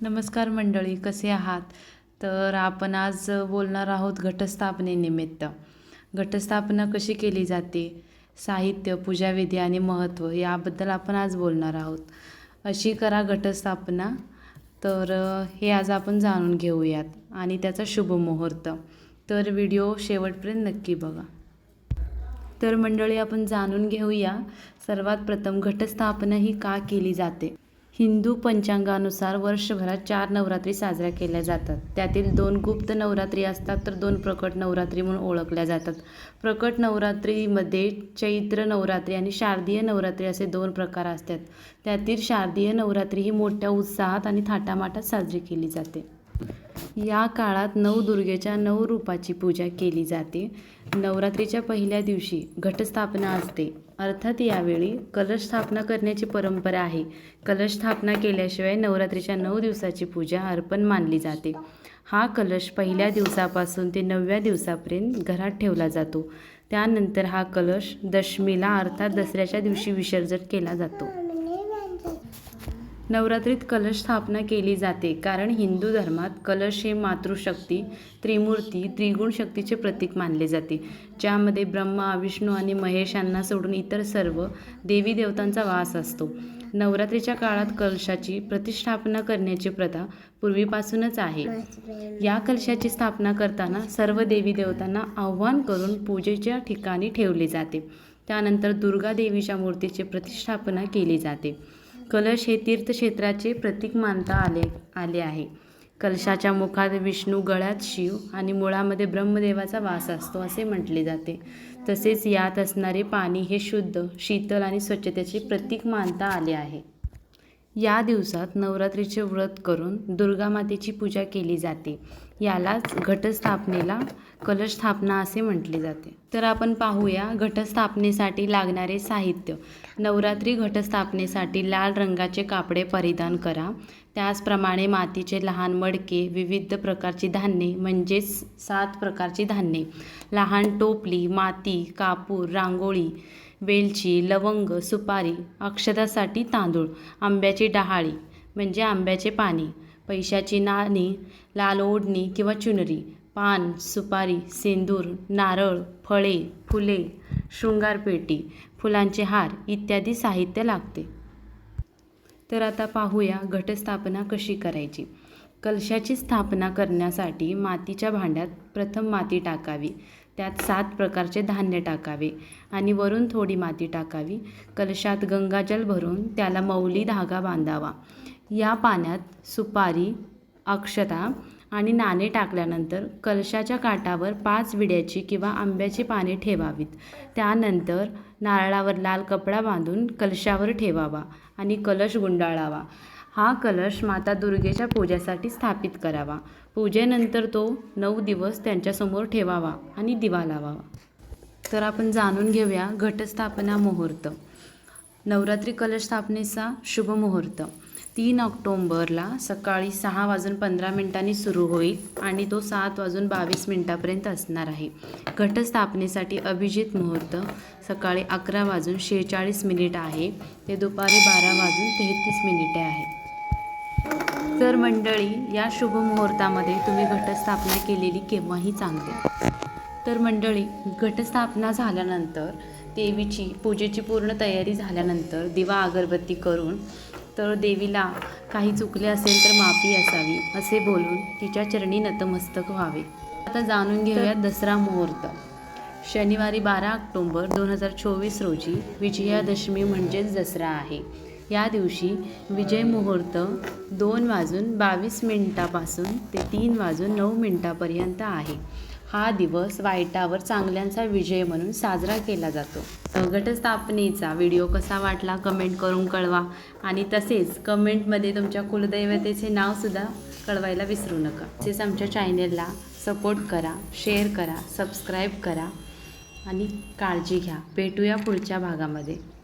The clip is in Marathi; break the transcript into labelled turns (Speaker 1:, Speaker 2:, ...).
Speaker 1: नमस्कार मंडळी कसे आहात? तर आपण आज बोलणार आहोत घटस्थापनेनिमित्त घटस्थापना कशी केली जाते? साहित्य पूजाविधी आणि महत्त्व याबद्दल आपण आज बोलणार आहोत. अशी करा घटस्थापना. तर हे आज आपण जाणून घेऊयात आणि त्याचा शुभ मुहूर्त. तर व्हिडिओ शेवटपर्यंत नक्की बघा. तर मंडळी आपण जाणून घेऊया सर्वात प्रथम घटस्थापना ही का केली जाते? हिंदू पंचांगानुसार वर्षभरात चार नवरात्री साजऱ्या केल्या जातात. त्यातील दोन गुप्त नवरात्री असतात तर दोन प्रकट नवरात्री म्हणून ओळखल्या जातात. प्रकट नवरात्रीमध्ये चैत्र नवरात्री आणि शारदीय नवरात्री असे दोन प्रकार असतात. त्यातील शारदीय नवरात्री ही मोठ्या उत्साहात आणि थाटामाटात साजरी केली जाते. या काळात नवदुर्गेच्या नऊ रूपाची पूजा केली जाते. नवरात्रीच्या पहिल्या दिवशी घटस्थापना असते. अर्थात यावेळी कलश स्थापना करण्याची परंपरा आहे. कलश स्थापना केल्याशिवाय नवरात्रीच्या नऊ दिवसाची पूजा अर्पण मानली जाते. हा कलश पहिल्या दिवसापासून ते नवव्या दिवसापर्यंत घरात ठेवला जातो. त्यानंतर हा कलश दशमीला अर्थात दसऱ्याच्या दिवशी विसर्जन केला जातो. नवरात्रीत कलश स्थापना केली जाते कारण हिंदू धर्मात कलश हे मातृशक्ती त्रिमूर्ती त्रिगुण शक्तीचे प्रतीक मानले जाते. ज्यामध्ये ब्रह्मा विष्णू आणि महेश यांना सोडून इतर सर्व देवी देवतांचा वास असतो. नवरात्रीच्या काळात कलशाची प्रतिष्ठापना करण्याची प्रथा पूर्वीपासूनच आहे. या कलशाची स्थापना करताना सर्व देवी देवतांना आव्हान करून पूजेच्या ठिकाणी ठेवले जाते. त्यानंतर दुर्गा देवीच्या मूर्तीची प्रतिष्ठापना केली जाते. कलश हे तीर्थक्षेत्राचे प्रतीक मानता आले आले आहे. कलशाच्या मुखात विष्णू गळ्यात शिव आणि मुळामध्ये ब्रह्मदेवाचा वास असतो असे म्हटले जाते. तसेच यात असणारे पाणी हे शुद्ध शीतल आणि स्वच्छतेचे प्रतीक मानता आले आहे. या दिवसात नवरात्रीचे व्रत करून दुर्गा मातेची पूजा केली जाते. यालाच घटस्थापनेला कलश स्थापना असे म्हटले जाते. तर आपण पाहूया घटस्थापनेसाठी लागणारे साहित्य. नवरात्री घटस्थापनेसाठी लाल रंगाचे कापडे परिधान करा. त्याचप्रमाणे मातीचे लहान मडके विविध प्रकारची धान्ये म्हणजेच सात प्रकारची धान्ये. लहान टोपली माती कापूर रांगोळी वेलची लवंग सुपारी अक्षतासाठी तांदूळ आंब्याची डहाळी म्हणजे आंब्याचे पाणी पैशाची नाणी लाल ओढणी किंवा चुनरी पान सुपारी सेंदूर नारळ फळे फुले शृंगारपेटी फुलांचे हार इत्यादी साहित्य लागते. तर आता पाहूया घटस्थापना कशी करायची. कलशाची स्थापना करण्यासाठी मातीच्या भांड्यात प्रथम माती टाकावी. त्यात सात प्रकारचे धान्य टाकावे आणि वरून थोडी माती टाकावी. कलशात गंगाजल भरून त्याला मौली धागा बांधावा. या पाण्यात सुपारी अक्षता आणि नाणे टाकल्यानंतर कलशाच्या काठावर पाच विड्याची किंवा आंब्याची पाने ठेवावीत. त्यानंतर नारळावर लाल कपडा बांधून कलशावर ठेवावा आणि कलश गुंडाळावा. हा कलश माता दुर्गेच्या पूजेसाठी स्थापित करावा. पूजेनंतर तो नऊ दिवस त्यांच्यासमोर ठेवावा आणि दिवा लावावा. तर आपण जाणून घेऊया घटस्थापना मुहूर्त. नवरात्री कलश स्थापनेचा शुभ मुहूर्त. तीन ऑक्टोंबरला सकाळी सहा वाजून पंधरा मिनिटांनी सुरू होईल आणि तो सात वाजून बावीस मिनिटापर्यंत असणार आहे. घटस्थापनेसाठी अभिजित मुहूर्त सकाळी अकरा वाजून शेहेचाळीस मिनिट आहे. ते दुपारी बारा वाजून तेहतीस मिनिटे आहे. तर मंडळी या शुभ मुहूर्तामध्ये तुम्ही घटस्थापना केलेली केव्हाही चांगली तर मंडळी घटस्थापना झाल्यानंतर देवीची पूजेची पूर्ण तयारी झाल्यानंतर दिवा अगरबत्ती करून तर देवीला काही चुकले असेल तर माफी असावी असे बोलून तिच्या चरणी नतमस्तक व्हावे. आता जाणून घेऊया दसरा मुहूर्त. शनिवारी बारा ऑक्टोंबर दोन हजार चोवीस रोजी विजयादशमी म्हणजेच दसरा आहे. या दिवशी विजय मुहूर्त दोन वाजून बावीस मिनिटापासून ते तीन वाजून नऊ मिनिटापर्यंत आहे. हा दिवस वाईटावर चांगल्यांचा विजय म्हणून साजरा केला जातो. घटस्थापनेचा व्हिडिओ कसा वाटला कमेंट करून कळवा आणि तसेच कमेंटमध्ये तुमच्या कुलदैवतेचे नावसुद्धा कळवायला विसरू नका. तसेच आमच्या चॅनेलला सपोर्ट करा शेअर करा सबस्क्राईब करा आणि काळजी घ्या. भेटूया पुढच्या भागामध्ये.